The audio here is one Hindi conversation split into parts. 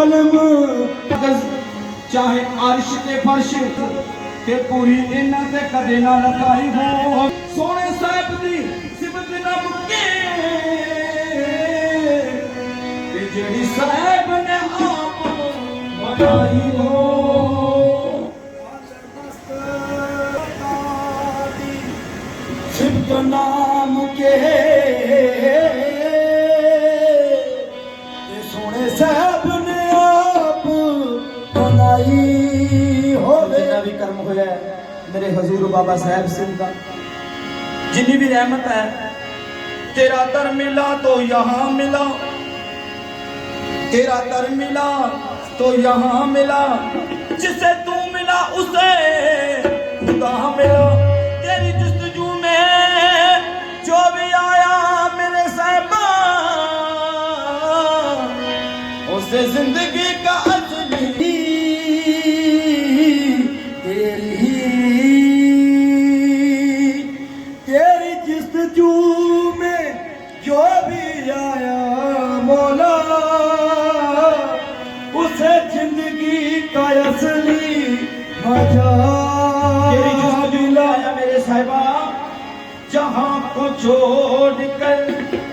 ਕਲਮ ਚਾਹੇ ਅਰਸ਼ ਤੇ ਫਰਸ਼ ਤੇ ਪੂਰੀ ਇਹਨਾਂ ਤੇ ਕਦੇ ਨਾ ਲਖਾਈ ਹੋ। ਸੋਹਣੇ ਸਾਹਿਬ ਦੀ ਸਿਫਤ ਨਾ ਮੁੱਕੇ। ਤੇ ਜਿਹੜੀ ਸਾਹਿਬ ਨੇ ਆਪ ਬਣਾਈ ਹੋ। ਸਿਫਤ ਨਾਮ ਕੇ ਤੇ ਸੋਹਣੇ ਸਾਹਿਬ ਮੇਰੇ ਹਜ਼ੂਰ ਬਾਬਾ ਸਾਹਿਬ ਸਿੰਘ ਦਾ ਜਿੰਨੀ ਵੀ ਰਹਿਮਤ ਹੈ ਤੇਰਾ ਦਰ ਮਿਲਾ ਤੋ ਯਹਾਂ ਮਿਲਾ तेरा दर मिला तो यहाँ मिला जिसे तू मिला उसे खुदा मिला तेरी जस्तजू में जो भी आया मेरे साहबा उसे जिंदगी आया मौला उसे जिंदगी का असली मजा तेरी जस्तजू में आया मेरे साहिबा जहां को छोड़ कर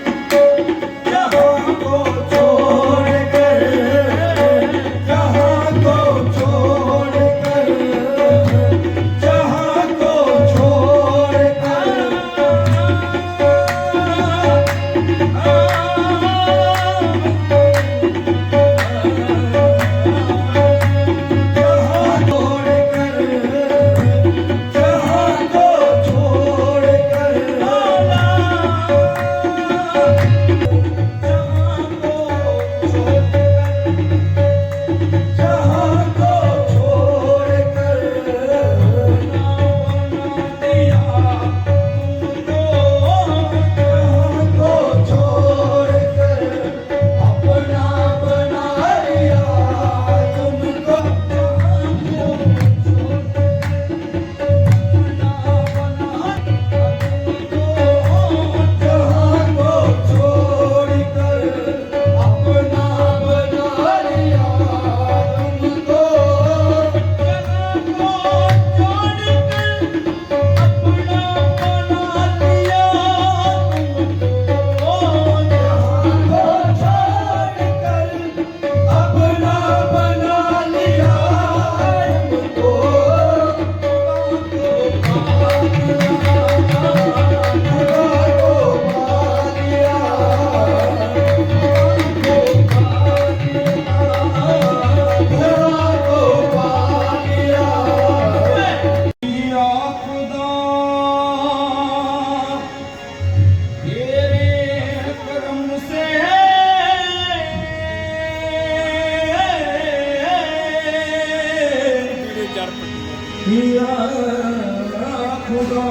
खुदा।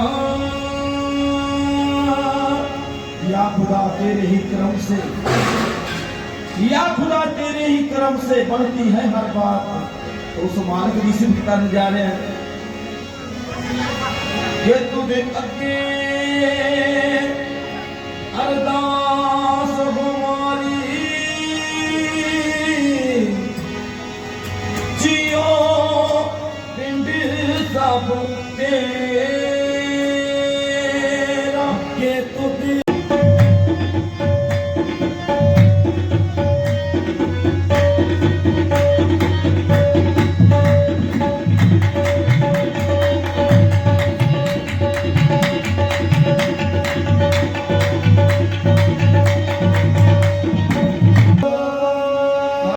या खुदा तेरे ही क्रम से, या खुदा तेरे ही क्रम से बढ़ती है हर बात। तो उस मालिक की सिर्फ़ करने जा रहे हैं। ये तुझे अरदास के तू